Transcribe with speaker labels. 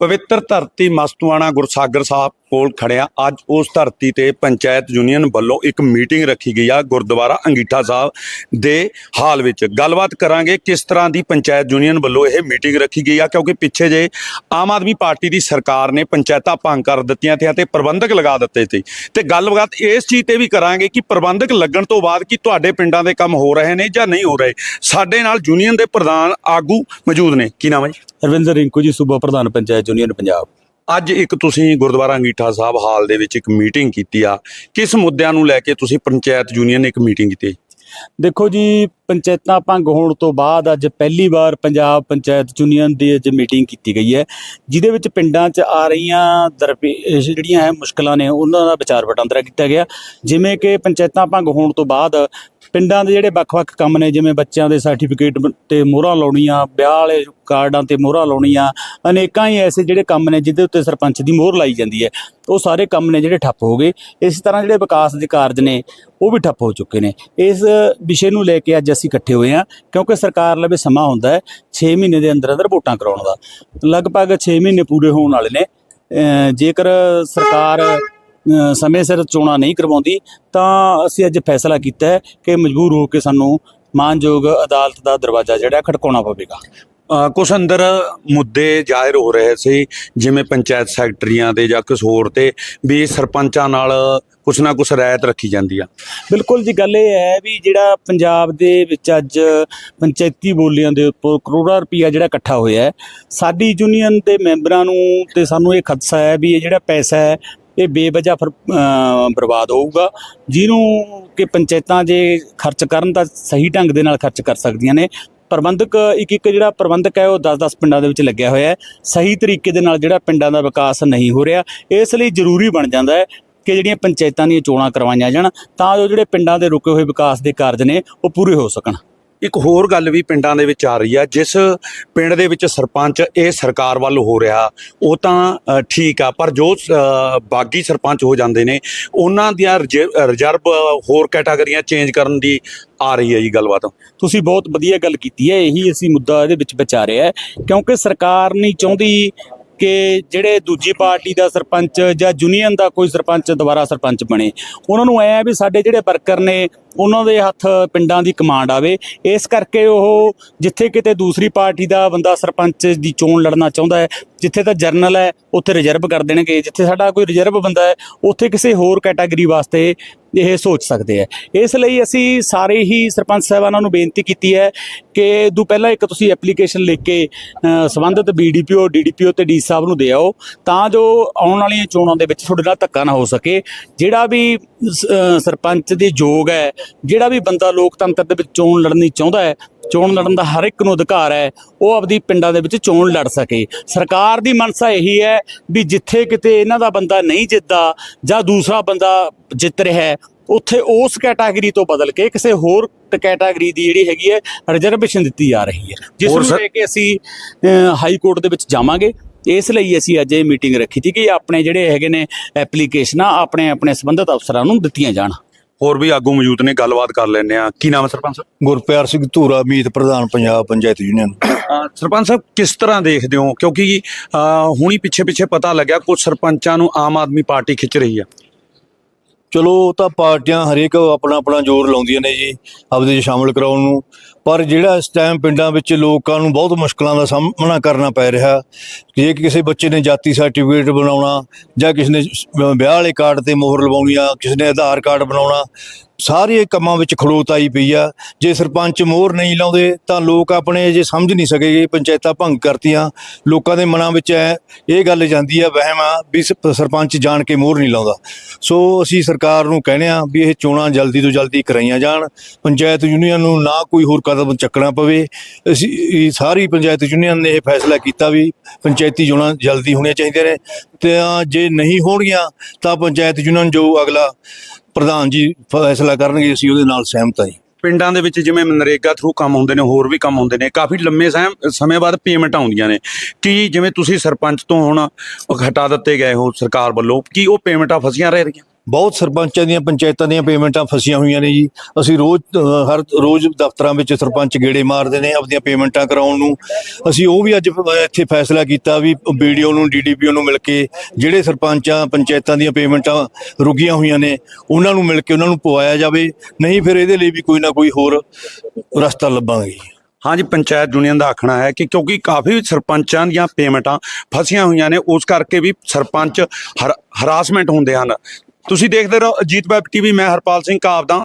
Speaker 1: ਪਵਿੱਤਰ ਧਰਤੀ ਮਸਤੂਆਣਾ ਗੁਰਸਾਗਰ ਸਾਹਿਬ ਕੋਲ ਖੜਿਆ ਅੱਜ ਉਸ ਧਰਤੀ ਤੇ ਪੰਚਾਇਤ ਯੂਨੀਅਨ ਵੱਲੋਂ ਇੱਕ ਮੀਟਿੰਗ ਰੱਖੀ ਗਈ ਆ ਗੁਰਦੁਆਰਾ ਅੰਗੀਠਾ ਸਾਹਿਬ ਦੇ ਹਾਲ ਵਿੱਚ। ਗੱਲਬਾਤ ਕਰਾਂਗੇ ਕਿਸ ਤਰ੍ਹਾਂ ਦੀ ਪੰਚਾਇਤ ਯੂਨੀਅਨ ਵੱਲੋਂ ਇਹ ਮੀਟਿੰਗ ਰੱਖੀ ਗਈ ਆ, ਕਿਉਂਕਿ ਪਿੱਛੇ ਜੇ ਆਮ ਆਦਮੀ ਪਾਰਟੀ ਦੀ ਸਰਕਾਰ ਨੇ ਪੰਚਾਇਤਾਂ ਭੰਗ ਕਰ ਦਿੱਤੀਆਂ ਤੇ ਅਤੇ ਪ੍ਰਬੰਧਕ ਲਗਾ ਦਿੱਤੇ ਸੀ। ਤੇ ਗੱਲਬਾਤ ਇਸ ਚੀਜ਼ ਤੇ ਵੀ ਕਰਾਂਗੇ ਕਿ ਪ੍ਰਬੰਧਕ ਲੱਗਣ ਤੋਂ ਬਾਅਦ ਕੀ ਤੁਹਾਡੇ ਪਿੰਡਾਂ ਦੇ ਕੰਮ ਹੋ ਰਹੇ ਨੇ ਜਾਂ ਨਹੀਂ ਹੋ ਰਹੇ। ਸਾਡੇ ਨਾਲ ਯੂਨੀਅਨ ਦੇ ਪ੍ਰਧਾਨ ਆਗੂ ਮੌਜੂਦ ਨੇ। ਕੀ ਨਾਮ ਹੈ ਜੀ?
Speaker 2: ਰਵਿੰਦਰ ਰਿੰਕੂ ਜੀ, ਸੂਬਾ ਪ੍ਰਧਾਨ ਪੰਚਾਇਤ ਯੂਨੀਅਨ ਪੰਜਾਬ।
Speaker 1: ਅੱਜ ਇੱਕ ਤੁਸੀਂ ਗੁਰਦੁਆਰਾ ਅੰਗੀਠਾ ਸਾਹਿਬ ਹਾਲ ਦੇ ਵਿੱਚ ਇੱਕ ਮੀਟਿੰਗ ਕੀਤੀ ਆ। ਕਿਸ ਮੁੱਦਿਆਂ ਨੂੰ ਲੈ ਕੇ ਤੁਸੀਂ ਪੰਚਾਇਤ ਯੂਨੀਅਨ ਨੇ ਇੱਕ ਮੀਟਿੰਗ ਕੀਤੀ?
Speaker 2: ਦੇਖੋ ਜੀ, ਪੰਚਾਇਤਾਂ ਭੰਗ ਹੋਣ ਤੋਂ ਬਾਅਦ ਅੱਜ ਪਹਿਲੀ ਵਾਰ ਪੰਜਾਬ ਪੰਚਾਇਤ ਯੂਨੀਅਨ ਦੀ ਅੱਜ ਮੀਟਿੰਗ ਕੀਤੀ ਗਈ ਹੈ, ਜਿਹਦੇ ਵਿੱਚ ਪਿੰਡਾਂ 'ਚ ਆ ਰਹੀਆਂ ਦਰਪੇਸ਼ ਜਿਹੜੀਆਂ ਹੈ ਮੁਸ਼ਕਲਾਂ ਨੇ, ਉਹਨਾਂ ਦਾ ਵਿਚਾਰ ਵਟਾਂਦਰਾ ਕੀਤਾ ਗਿਆ। ਜਿਵੇਂ ਕਿ ਪੰਚਾਇਤਾਂ ਭੰਗ ਹੋਣ ਤੋਂ ਬਾਅਦ ਪਿੰਡਾਂ ਦੇ ਜਿਹੜੇ ਵੱਖ-ਵੱਖ ਕੰਮ ਨੇ, ਜਿਵੇਂ ਬੱਚਿਆਂ ਦੇ ਸਰਟੀਫਿਕੇਟ ਤੇ ਮੋਹਰਾਂ ਲਾਉਣੀਆਂ, ਵਿਆਹ ਵਾਲੇ ਕਾਰਡਾਂ ਤੇ ਮੋਹਰਾਂ ਲਾਉਣੀਆਂ, ਅਨੇਕਾਂ ਹੀ ਐਸੇ ਜਿਹੜੇ ਕੰਮ ਨੇ ਜਿਹਦੇ ਉੱਤੇ ਸਰਪੰਚ ਦੀ ਮੋਹਰ ਲਾਈ ਜਾਂਦੀ ਹੈ। ਉਹ ਸਾਰੇ ਕੰਮ ਨੇ ਜਿਹੜੇ ਠੱਪ ਹੋ ਗਏ। ਇਸ ਤਰ੍ਹਾਂ ਜਿਹੜੇ ਵਿਕਾਸ ਦੇ ਕਾਰਜ ਨੇ, ਉਹ ਵੀ ਠੱਪ ਹੋ ਚੁੱਕੇ ਨੇ। ਇਸ ਵਿਸ਼ੇ ਨੂੰ ਲੈ ਕੇ ਅੱਜ ਅਸੀਂ ਇਕੱਠੇ ਹੋਏ ਹਾਂ, ਕਿਉਂਕਿ ਸਰਕਾਰ ਲਵੇ ਸਮਾਂ ਹੁੰਦਾ ਹੈ 6 ਮਹੀਨੇ ਦੇ ਅੰਦਰ ਅੰਦਰ ਵੋਟਾਂ ਕਰਾਉਣ ਦਾ। ਲਗਭਗ 6 ਮਹੀਨੇ ਪੂਰੇ ਹੋਣ ਵਾਲੇ ਨੇ। ਜੇਕਰ ਸਰਕਾਰ ਸਮੇਂ ਸਿਰ ਚੋਣਾਂ ਨਹੀਂ ਕਰਵਾਉਂਦੀ ਤਾਂ ਅਸੀਂ ਅੱਜ ਫੈਸਲਾ ਕੀਤਾ ਹੈ ਕਿ ਮਜਬੂਰ ਹੋ ਕੇ ਸਾਨੂੰ ਮਾਨਯੋਗ ਅਦਾਲਤ ਦਾ ਦਰਵਾਜ਼ਾ ਜਿਹੜਾ ਖੜਕਾਉਣਾ ਪਵੇਗਾ।
Speaker 1: ਕੁਛ ਅੰਦਰ ਮੁੱਦੇ ਜ਼ਾਹਿਰ ਹੋ ਰਹੇ ਸੀ ਜਿਵੇਂ ਪੰਚਾਇਤ ਸੈਕਟਰੀਆਂ ਦੇ ਜਾਂ ਕਿਸ ਹੋਰ ਤੇ ਵੀ ਸਰਪੰਚਾਂ ਨਾਲ ਕੁਛ ਨਾ ਕੁਛ ਰਾਇਤ ਰੱਖੀ ਜਾਂਦੀ ਆ।
Speaker 2: ਬਿਲਕੁਲ ਜੀ ਗੱਲ ਇਹ ਹੈ ਵੀ ਜਿਹੜਾ ਪੰਜਾਬ ਦੇ ਵਿੱਚ ਅੱਜ ਪੰਚਾਇਤੀ ਬੋਲੀਆਂ ਦੇ ਉੱਪਰ ਕਰੋੜਾਂ ਰੁਪਈਆ ਜਿਹੜਾ ਇਕੱਠਾ ਹੋਇਆ ਹੈ ਸਾਡੀ ਯੂਨੀਅਨ ਦੇ ਮੈਂਬਰਾਂ ਨੂੰ ਤੇ ਸਾਨੂੰ ਇਹ ਖਦਸ਼ਾ ਹੈ ਵੀ ਇਹ ਜਿਹੜਾ ਪੈਸਾ ਹੈ ਇਹ ਬੇਵਜ੍ਹਾ ਫਿਰ ਬਰਬਾਦ ਹੋਊਗਾ। ਜਿਹਨੂੰ ਕਿ ਪੰਚਾਇਤਾਂ ਜੇ ਖਰਚ ਕਰਨ ਤਾਂ ਸਹੀ ਢੰਗ ਦੇ ਨਾਲ ਖਰਚ ਕਰ ਸਕਦੀਆਂ ਨੇ। ਪ੍ਰਬੰਧਕ ਇੱਕ ਇੱਕ ਜਿਹੜਾ ਪ੍ਰਬੰਧਕ ਹੈ, ਉਹ 10-10 ਪਿੰਡਾਂ ਦੇ ਵਿੱਚ ਲੱਗਿਆ ਹੋਇਆ ਹੈ। ਸਹੀ ਤਰੀਕੇ ਦੇ ਨਾਲ ਜਿਹੜਾ ਪਿੰਡਾਂ ਦਾ ਵਿਕਾਸ ਨਹੀਂ ਹੋ ਰਿਹਾ, ਇਸ ਲਈ ਜ਼ਰੂਰੀ ਬਣ ਜਾਂਦਾ ਹੈ ਕਿ ਜਿਹੜੀਆਂ ਪੰਚਾਇਤਾਂ ਦੀਆਂ ਚੋਣਾਂ ਕਰਵਾਈਆਂ ਜਾਣ, ਤਾਂ ਜੋ ਜਿਹੜੇ ਪਿੰਡਾਂ ਦੇ ਰੁਕੇ ਹੋਏ ਵਿਕਾਸ ਦੇ ਕਾਰਜ ਨੇ, ਉਹ ਪੂਰੇ ਹੋ ਸਕਣ।
Speaker 1: ਇੱਕ ਹੋਰ ਗੱਲ ਵੀ ਪਿੰਡਾਂ ਦੇ ਵਿੱਚ ਆ ਰਹੀ ਆ, ਜਿਸ ਪਿੰਡ ਦੇ ਵਿੱਚ ਸਰਪੰਚ ਇਹ ਸਰਕਾਰ ਵੱਲ ਹੋ ਰਿਹਾ, ਉਹ ਤਾਂ ਠੀਕ ਆ, ਪਰ ਜੋ ਬਾਗੀ ਸਰਪੰਚ ਹੋ ਜਾਂਦੇ ਨੇ, ਉਹਨਾਂ ਦੀਆਂ ਰਿਜ- ਰਿਜ਼ਰਵ ਹੋਰ ਕੈਟਾਗਰੀਆਂ ਚੇਂਜ ਕਰਨ ਦੀ ਆ ਰਹੀ ਹੈ ਜੀ ਗੱਲਬਾਤ।
Speaker 2: ਤੁਸੀਂ ਬਹੁਤ ਵਧੀਆ ਗੱਲ ਕੀਤੀ ਹੈ, ਇਹੀ ਅਸੀਂ ਮੁੱਦਾ ਇਹਦੇ ਵਿੱਚ ਵਿਚਾਰਿਆ ਹੈ, ਕਿਉਂਕਿ ਸਰਕਾਰ ਨਹੀਂ ਚਾਹੁੰਦੀ ਕਿ ਜਿਹੜੇ ਦੂਜੀ ਪਾਰਟੀ ਦਾ ਸਰਪੰਚ ਜਾਂ ਯੂਨੀਅਨ ਦਾ ਕੋਈ ਸਰਪੰਚ ਦੁਬਾਰਾ ਸਰਪੰਚ ਬਣੇ। ਉਹਨਾਂ ਨੂੰ ਐ ਵੀ ਸਾਡੇ ਜਿਹੜੇ ਵਰਕਰ ਨੇ ਉਹਨਾਂ ਦੇ ਹੱਥ ਪਿੰਡਾਂ ਦੀ ਕਮਾਂਡ ਆਵੇ। ਇਸ ਕਰਕੇ ਉਹ ਜਿੱਥੇ ਕਿਤੇ ਦੂਸਰੀ ਪਾਰਟੀ ਦਾ ਬੰਦਾ ਸਰਪੰਚ ਦੀ ਚੋਣ ਲੜਨਾ ਚਾਹੁੰਦਾ ਹੈ ਜਿੱਥੇ ਤਾਂ ਜਰਨਲ ਹੈ ਉੱਥੇ ਰਿਜ਼ਰਵ ਕਰ ਦੇਣਗੇ। ਜਿੱਥੇ ਸਾਡਾ ਕੋਈ ਰਿਜ਼ਰਵ ਬੰਦਾ ਹੈ ਉੱਥੇ ਕਿਸੇ ਹੋਰ ਕੈਟਾਗਰੀ ਵਾਸਤੇ ਇਹ ਸੋਚ ਸਕਦੇ ਆ ਇਸ ਲਈ ਅਸੀਂ ਸਾਰੇ ਹੀ ਸਰਪੰਚ ਸਾਹਿਬਾਨਾਂ ਨੂੰ ਬੇਨਤੀ ਕੀਤੀ ਹੈ ਕਿ ਦੂ ਪਹਿਲਾਂ ਇੱਕ ਤੁਸੀਂ ਐਪਲੀਕੇਸ਼ਨ ਲਿਖ ਕੇ ਅ, ਸੰਬੰਧਿਤ ਬੀਡੀਪੀਓ ਡੀਡੀਪੀਓ ਤੇ ਡੀ ਸਾਹਿਬ ਨੂੰ ਦੇ ਆਓ ਤਾਂ ਜੋ ਆਉਣ ਵਾਲੀਆਂ ਚੋਣਾਂ ਦੇ ਵਿੱਚ ਤੁਹਾਡੇ ਨਾਲ ਧੱਕਾ ਨਾ ਹੋ ਸਕੇ। ਜਿਹੜਾ ਵੀ ਸਰਪੰਚ ਦੇ ਯੋਗ ਹੈ ਜਿਹੜਾ ਵੀ ਬੰਦਾ ਲੋਕਤੰਤਰ ਦੇ ਵਿੱਚ ਚੋਣ ਲੜਨੀ ਚਾਹੁੰਦਾ ਹੈ ਚੋਣ ਲੜਨ ਦਾ ਹਰ ਇੱਕ ਨੂੰ ਅਧਿਕਾਰ ਹੈ ਉਹ ਆਪਦੀ ਪਿੰਡਾਂ ਦੇ ਵਿੱਚ ਚੋਣ ਲੜ ਸਕੇ। ਸਰਕਾਰ ਦੀ ਮਨਸਾ ਇਹੀ ਹੈ ਵੀ ਜਿੱਥੇ ਕਿਤੇ ਇਹਨਾਂ ਦਾ ਬੰਦਾ ਨਹੀਂ ਜਿੱਤਦਾ ਜਾਂ ਦੂਸਰਾ ਬੰਦਾ ਜਿੱਤ ਰਿਹਾ ਹੈ ਉੱਥੇ ਉਸ ਕੈਟਾਗਰੀ ਤੋਂ ਬਦਲ ਕੇ ਕਿਸੇ ਹੋਰ ਕੈਟਾਗਰੀ ਦੀ ਜਿਹੜੀ ਹੈਗੀ ਹੈ ਰਿਜ਼ਰਵੇਸ਼ਨ ਦਿੱਤੀ ਜਾ ਰਹੀ ਹੈ। ਜਿਸ ਨੂੰ ਲੈ ਕੇ ਅਸੀਂ ਹਾਈ ਕੋਰਟ ਦੇ ਵਿੱਚ ਜਾਵਾਂਗੇ। ਇਸ ਲਈ ਅਸੀਂ ਅੱਜ ਇਹ ਮੀਟਿੰਗ ਰੱਖੀ ਸੀ ਕਿ ਆਪਣੇ ਜਿਹੜੇ ਹੈਗੇ ਨੇ ਐਪਲੀਕੇਸ਼ਨਾਂ ਆਪਣੇ ਆਪਣੇ ਸੰਬੰਧਿਤ ਅਫਸਰਾਂ ਨੂੰ ਦਿੱਤੀਆਂ ਜਾਣ।
Speaker 1: ਹੋਰ ਵੀ ਆਗੂ ਮੌਜੂਦ ਨੇ ਗੱਲਬਾਤ ਕਰ ਲੈਂਦੇ ਆ ਕੀ ਨਾਮ ਹੈ ਸਰਪੰਚ ਸਾਹਿਬ?
Speaker 3: ਗੁਰਪਿਆਰ ਸਿੰਘ ਧੂਰਾ ਮੀਤ ਪ੍ਰਧਾਨ ਪੰਜਾਬ ਪੰਚਾਇਤ ਯੂਨੀਅਨ।
Speaker 1: ਸਰਪੰਚ ਸਾਹਿਬ ਕਿਸ ਤਰ੍ਹਾਂ ਦੇਖਦੇ ਹੋ? ਕਿਉਂਕਿ ਅ, ਹੁਣੀ ਪਿੱਛੇ ਪਿੱਛੇ ਪਤਾ ਲੱਗਿਆ ਕੁਝ ਸਰਪੰਚਾਂ ਨੂੰ ਆਮ ਆਦਮੀ ਪਾਰਟੀ ਖਿੱਚ ਰਹੀ ਆ
Speaker 3: ਚਲੋ ਉਹ ਤਾਂ ਪਾਰਟੀਆਂ ਹਰੇਕ ਆਪਣਾ ਆਪਣਾ ਜ਼ੋਰ ਲਾਉਂਦੀਆਂ ਨੇ ਜੀ, ਆਪਦੇ 'ਚ ਸ਼ਾਮਲ ਕਰਾਉਣ ਨੂੰ। ਪਰ ਜਿਹੜਾ ਇਸ ਟਾਈਮ ਪਿੰਡਾਂ ਵਿੱਚ ਲੋਕਾਂ ਨੂੰ ਬਹੁਤ ਮੁਸ਼ਕਲਾਂ ਦਾ ਸਾਹਮਣਾ ਕਰਨਾ ਪੈ ਰਿਹਾ, ਜੇ ਕਿਸੇ ਬੱਚੇ ਨੇ ਜਾਤੀ ਸਰਟੀਫਿਕੇਟ ਬਣਾਉਣਾ ਜਾਂ ਕਿਸੇ ਨੇ ਵਿਆਹ ਵਾਲੇ ਕਾਰਡ ਤੇ ਮੋਹਰ ਲਵਾਉਣੀ ਆ, ਕਿਸੇ ਨੇ ਆਧਾਰ ਕਾਰਡ ਬਣਾਉਣਾ ਸਾਰੇ ਕੰਮਾਂ ਵਿੱਚ ਖੜੋਤ ਆਈ ਪਈ ਆ। ਜੇ ਸਰਪੰਚ ਮੋਹਰ ਨਹੀਂ ਲਾਉਂਦੇ, ਤਾਂ ਲੋਕ ਆਪਣੇ ਜੇ ਸਮਝ ਨਹੀਂ ਸਕੇਗੇ ਪੰਚਾਇਤਾਂ ਭੰਗ ਕਰਤੀਆਂ। ਲੋਕਾਂ ਦੇ ਮਨਾਂ ਵਿੱਚ ਐ, ਇਹ ਗੱਲ ਜਾਂਦੀ ਆ, ਵਹਿਮ ਆ ਵੀ ਸ- ਸਰਪੰਚ ਜਾਣ ਕੇ ਮੋਹਰ ਨਹੀਂ ਲਾਉਂਦਾ। ਸੋ ਅਸੀਂ ਸਰਕਾਰ ਨੂੰ ਕਹਿੰਦੇ ਆ ਵੀ ਇਹ ਚੋਣਾਂ ਜਲਦੀ ਤੋਂ ਜਲਦੀ ਕਰਾਈਆਂ ਜਾਣ। ਪੰਚਾਇਤ ਯੂਨੀਅਨ ਨੂੰ ਨਾ ਕੋਈ ਹੋਰ ਕਦਮ ਚੱਕਣਾ ਪਵੇ। ਅਸੀਂ ਸਾਰੀ ਪੰਚਾਇਤ ਯੂਨੀਅਨ ਨੇ ਇਹ ਫੈਸਲਾ ਕੀਤਾ ਵੀ ਪੰਚਾਇਤੀ ਚੋਣਾਂ ਜਲਦੀ ਹੋਣੀਆਂ ਚਾਹੀਦੀਆਂ ਨੇ। ਤੇ ਜੇ ਨਹੀਂ ਹੋਣਗੀਆਂ, ਤਾਂ ਪੰਚਾਇਤ ਯੂਨੀਅਨ ਜੋ ਅਗਲਾ ਪ੍ਰਧਾਨ ਜੀ ਫੈਸਲਾ ਕਰਨਗੇ, ਅਸੀਂ ਉਹਦੇ ਨਾਲ ਸਹਿਮਤ ਹਾਂ ਜੀ।
Speaker 1: ਪਿੰਡਾਂ ਦੇ ਵਿੱਚ ਜਿਵੇਂ ਮਨਰੇਗਾ ਥਰੂ ਕੰਮ ਹੁੰਦੇ ਨੇ, ਹੋਰ ਵੀ ਕੰਮ ਹੁੰਦੇ ਨੇ, ਕਾਫੀ ਲੰਮੇ ਸਮ- ਸਮੇਂ ਬਾਅਦ ਪੇਮੈਂਟ ਆਉਂਦੀਆਂ ਨੇ। ਕੀ ਜਿਵੇਂ ਤੁਸੀਂ ਸਰਪੰਚ ਤੋਂ ਹੁਣ ਹਟਾ ਦਿੱਤੇ ਗਏ ਹੋ ਸਰਕਾਰ ਵੱਲੋਂ, ਕੀ ਉਹ ਪੇਮੈਂਟਾਂ ਫਸੀਆਂ ਰਹਿ ਰਹੀਆਂ?
Speaker 3: ਬਹੁਤ ਸਰਪੰਚਾਂ ਦੀਆਂ ਪੰਚਾਇਤਾਂ ਦੀਆਂ ਪੇਮੈਂਟਾਂ ਫਸੀਆਂ ਹੋਈਆਂ ਨੇ ਜੀ। ਅਸੀਂ ਰੋਜ਼ ਅ, ਹਰ ਰੋਜ਼ ਦਫ਼ਤਰਾਂ ਵਿੱਚ ਸਰਪੰਚ ਗੇੜੇ ਮਾਰਦੇ ਨੇ ਆਪਣੀਆਂ ਪੇਮੈਂਟਾਂ ਕਰਾਉਣ ਨੂੰ। ਅਸੀਂ ਉਹ ਵੀ ਅੱਜ ਅ, ਇੱਥੇ ਫੈਸਲਾ ਕੀਤਾ ਵੀ ਵੀਡੀਓ ਨੂੰ ਡੀਡੀਪੀਓ ਨੂੰ ਮਿਲ ਕੇ ਜਿਹੜੇ ਸਰਪੰਚਾਂ ਪੰਚਾਇਤਾਂ ਦੀਆਂ ਪੇਮੈਂਟਾਂ ਰੁਕੀਆਂ ਹੋਈਆਂ ਨੇ ਉਹਨਾਂ ਨੂੰ ਮਿਲ ਕੇ ਉਹਨਾਂ ਨੂੰ ਪਵਾਇਆ ਜਾਵੇ। ਨਹੀਂ ਫਿਰ ਇਹਦੇ ਲਈ ਵੀ ਕੋਈ ਨਾ ਕੋਈ ਹੋਰ ਰਸਤਾ ਲੱਭਾਂਗੇ।
Speaker 1: ਹਾਂਜੀ ਪੰਚਾਇਤ ਯੂਨੀਅਨ ਦਾ ਆਖਣਾ ਹੈ ਕਿ ਕਿਉਂਕਿ ਕਾਫੀ ਸਰਪੰਚਾਂ ਦੀਆਂ ਪੇਮੈਂਟਾਂ ਫਸੀਆਂ ਹੋਈਆਂ ਨੇ ਉਸ ਕਰਕੇ ਵੀ ਸਰਪੰਚ ਹਰਾਸਮੈਂਟ ਹੁੰਦੇ ਹਨ। ਤੁਸੀਂ ਦੇਖਦੇ ਰਹੋ ਅਜੀਤ ਵੈਬ ਟੀਵੀ ਮੈਂ ਹਰਪਾਲ ਸਿੰਘ ਕਾਬਦਾ